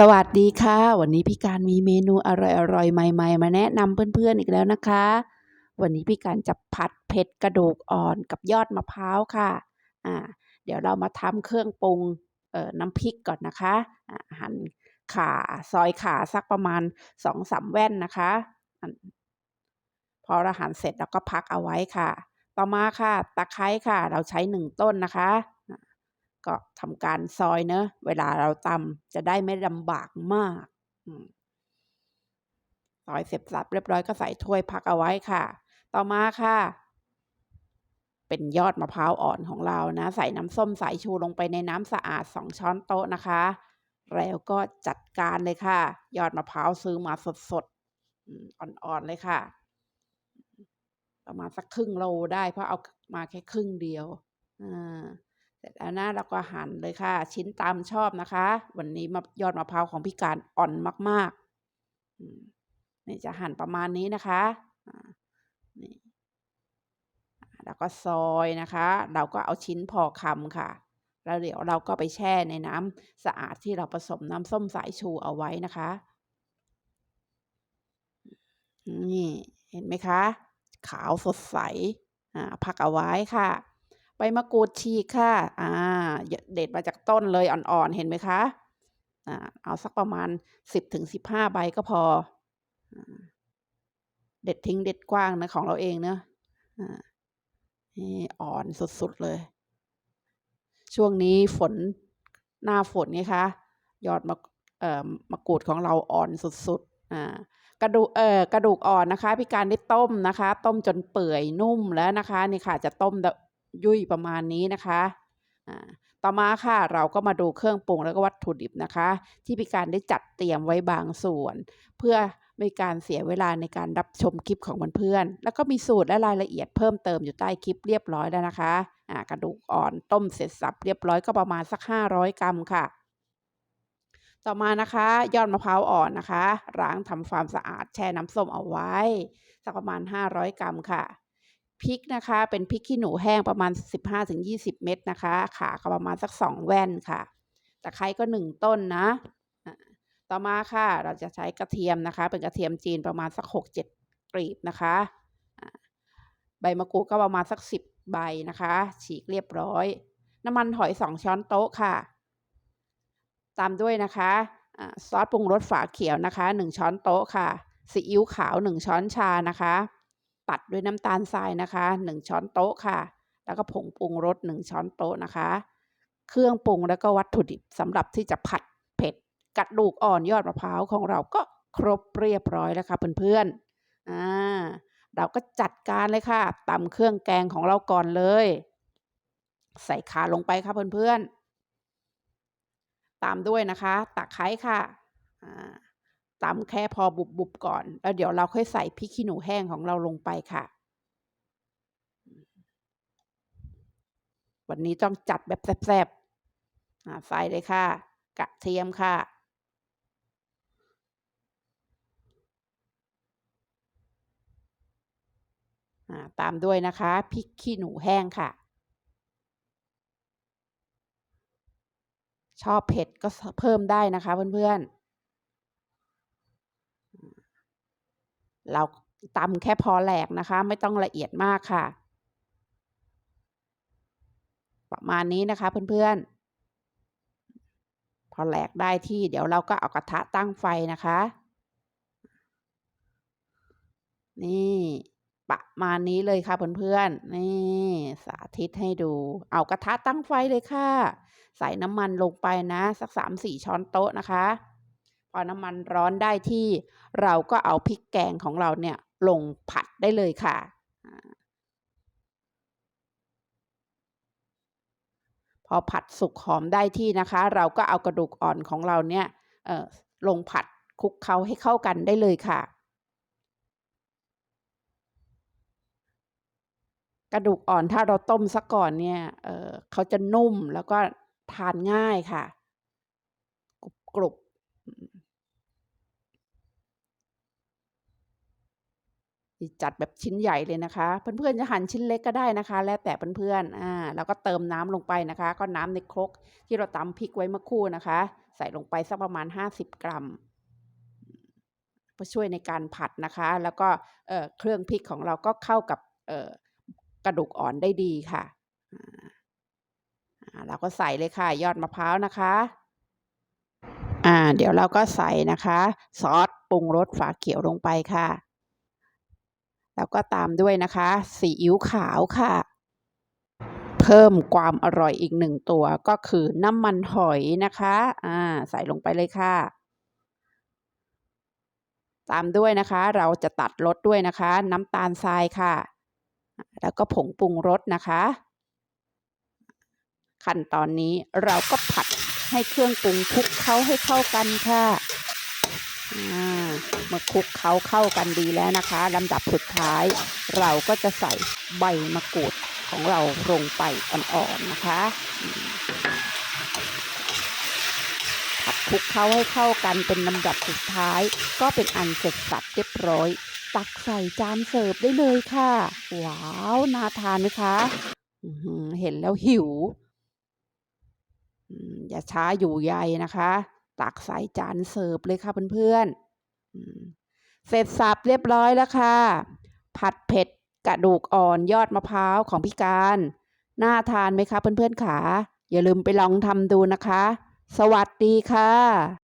สวัสดีค่ะ วันนี้พี่การมีเมนูอร่อยๆ ใหม่ๆ มาแนะนำเพื่อนๆอีกแล้วนะคะ วันนี้พี่การจะผัดเผ็ดกระดูกอ่อนกับยอดมะพร้าวค่ะอ่าเดี๋ยวเรามาทำเครื่องปรุงเอ่อน้ำพริกก่อนนะคะอ่าหั่นขาซอยขาสักประมาณสองสามแว่นนะคะพอเราหั่นเสร็จเราก็พักเอาไว้ค่ะ ต่อมาค่ะ ตะไคร้ค่ะ เราใช้หนึ่งต้นนะคะ ก็ทำการซอยเนอะเวลาเราตำจะได้ไม่ลำบากมากซอยเสร็จสับเรียบร้อยก็ใส่ถ้วยพักเอาไว้ค่ะ ต่อมาค่ะ เป็นยอดมะพร้าวอ่อนของเรานะ ใส่น้ำส้มสายชูลงไปในน้ำสะอาดสองช้อนโต๊ะนะคะ แล้วก็จัดการเลยค่ะ ยอดมะพร้าวซื้อมาสดๆอืมอ่อนๆเลยค่ะ ประมาณสักครึ่งโลได้เพราะเอามาแค่ครึ่งเดียว อ่า ร็จแล้วนะเราก็หั่นเลยค่ะ ชิ้นตามชอบนะคะ วันนี้มายอดมะพร้าวของพี่การอ่อนมากๆนี่จะหั่นประมาณนี้นะคะนี่แล้วก็ซอยนะคะ เราก็เอาชิ้นพอคำค่ะ แล้วเดี๋ยวเราก็ไปแช่ในน้ำสะอาดที่เราผสมน้ำส้มสายชูเอาไว้นะคะ นี่เห็นไหมคะ ขาวสดใสอ่าพักเอาไว้ค่ะ ใบมะกรูดฉีกค่ะ อ่า เด็ดมาจากต้นเลยอ่อนๆ เห็นไหมคะ อ่า เอาสักประมาณสิบถึงสิบห้าใบก็พอ เด็ดทิ้งเด็ดกว้างนะของเราเองเนอะอ่านี่อ่อนสุดๆเลย ช่วงนี้ฝนหน้าฝนไงคะยอดมะเอ่อมะกรูดของเราอ่อนสุดๆ อ่ากระดูกเอ่อกระดูกอ่อนนะคะ พี่การได้ต้มนะคะ ต้มจนเปื่อยนุ่มแล้วนะคะ นี่ค่ะ จะต้ม ยุ่ยประมาณนี้นะคะต่อมาค่ะเราก็มาดูเครื่องปรุงแล้วก็วัตถุดิบนะคะ ที่พี่การได้จัดเตรียมไว้บางส่วน เพื่อไม่การเสียเวลาในการรับชมคลิปของเพื่อนๆแล้วก็มีสูตรและรายละเอียดเพิ่มเติมอยู่ใต้คลิปเรียบร้อยแล้วนะคะอ่ากระดูกอ่อนต้มเสร็จสับเรียบร้อยก็ประมาณสัก 500 กรัมค่ะ ต่อมานะคะยอดมะพร้าวอ่อนนะคะล้างทำความสะอาดแช่น้ำส้มเอาไว้ สักประมาณ 500 กรัมค่ะ พริกนะคะ เป็นพริกขี้หนูแห้งประมาณ 15-20 เม็ดนะคะ ขาก็ประมาณสัก 2 แว่นค่ะตะไคร้ก็ 1 ต้นนะต่อมาค่ะ เราจะใช้กระเทียมนะคะ เป็นกระเทียมจีนประมาณสัก 6-7กลีบนะคะ ใบมะกรูดก็ประมาณสัก 10 ใบนะคะ ฉีกเรียบร้อย น้ำมันหอย 2 ช้อนโต๊ะค่ะ ตามด้วยนะคะซอสปรุงรสฝาเขียวนะคะ 1 ช้อนโต๊ะค่ะซีอิ๊วขาว 1 ช้อนชานะคะ ตัดด้วยน้ำตาลทรายนะคะ 1 ช้อนโต๊ะค่ะ แล้วก็ผงปรุงรส1ช้อนโต๊ะนะคะ เครื่องปรุงแล้วก็วัตถุดิบสำหรับที่จะผัดเผ็ดกระดูกอ่อนยอดมะพร้าวของเราก็ครบเรียบร้อยแล้วค่ะเพื่อนๆอ่าเราก็จัดการเลยค่ะตำเครื่องแกงของเราก่อนเลย ใส่ขาลงไปค่ะเพื่อนๆตามด้วยนะคะตะไคร้ค่ะ ตำแค่พอบุบๆก่อน แล้วเดี๋ยวเราค่อยใส่พริกขี้หนูแห้งของเราลงไปค่ะ วันนี้ต้องจัดแบบแซ่บๆใส่เลยค่ะ กระเทียมค่ะตามด้วยนะคะพริกขี้หนูแห้งค่ะ ชอบเผ็ดก็เพิ่มได้นะคะเพื่อนๆ เราตำแค่พอแหลกนะคะ ไม่ต้องละเอียดมากค่ะ ประมาณนี้นะคะเพื่อนๆ พอแหลกได้ที่เดี๋ยวเราก็เอากระทะตั้งไฟนะคะ นี่ประมาณนี้เลยค่ะเพื่อนๆ นี่สาธิตให้ดู เอากระทะตั้งไฟเลยค่ะ ใส่น้ำมันลงไปนะ สักสามสี่ช้อนโต๊ะนะคะ อน้ำมันร้อนได้ที่เราก็เอาพริกแกงของเราเนี่ยลงผัดได้เลยค่ะ พอผัดสุกหอมได้ที่นะคะ เราก็เอากระดูกอ่อนของเราเนี่ยลงผัดคลุกเคล้าให้เข้ากันได้เลยค่ะ กระดูกอ่อนถ้าเราต้มซะก่อนเนี่ยเออเขาจะนุ่มแล้วก็ทานง่ายค่ะ กรุบกรุบ จัดแบบชิ้นใหญ่เลยนะคะ เพื่อนๆจะหั่นชิ้นเล็กก็ได้นะคะ แล้วแต่เพื่อนๆอ่าแล้วก็เติมน้ำลงไปนะคะ ก็น้ำในครกที่เราตำพริกไว้เมื่อคู่นะคะ ใส่ลงไปสักประมาณ 50 กรัมเพื่อช่วยในการผัดนะคะ แล้วก็เเครื่องพริกของเราก็เข้ากับเอกระดูกอ่อนได้ดีค่ะอ่าเราก็ใส่เลยค่ะ ยอดมะพร้าวนะคะอ่าเดี๋ยวเราก็ใส่นะคะ ซอสปรุงรสฝาเขียวลงไปค่ะ แล้วก็ตามด้วยนะคะซีอิ๊วขาวค่ะ เพิ่มความอร่อยอีกหนึ่งตัวก็คือน้ำมันหอยนะคะอ่าใส่ลงไปเลยค่ะ ตามด้วยนะคะ เราจะตัดรสด้วยนะคะ น้ำตาลทรายค่ะ แล้วก็ผงปรุงรสนะคะ ขั้นตอนนี้เราก็ผัดให้เครื่องปรุงคลุกเคล้าให้เข้ากันค่ะ อ่าเมื่อคลุกเคล้าเข้ากันดีแล้วนะคะลำดับสุดท้าย เราก็จะใส่ใบมะกรูดของเราลงไปอ่อนๆนะคะผัดคลุกเคล้าให้เข้ากันเป็นลำดับสุดท้าย ก็เป็นอันเสร็จสับเรียบร้อย ตักใส่จานเสิร์ฟได้เลยค่ะ ว้าวน่าทานไหมคะเห็นแล้วหิวอืมอย่าช้าอยู่ใยนะคะ ตักใส่จานเสิร์ฟเลยค่ะเพื่อนๆอืมเสร็จสับเรียบร้อยแล้วค่ะ ผัดเผ็ดกระดูกอ่อนยอดมะพร้าวของพี่การ น่าทานไหมคะเพื่อนๆขาอย่าลืมไปลองทำดูนะคะ สวัสดีค่ะ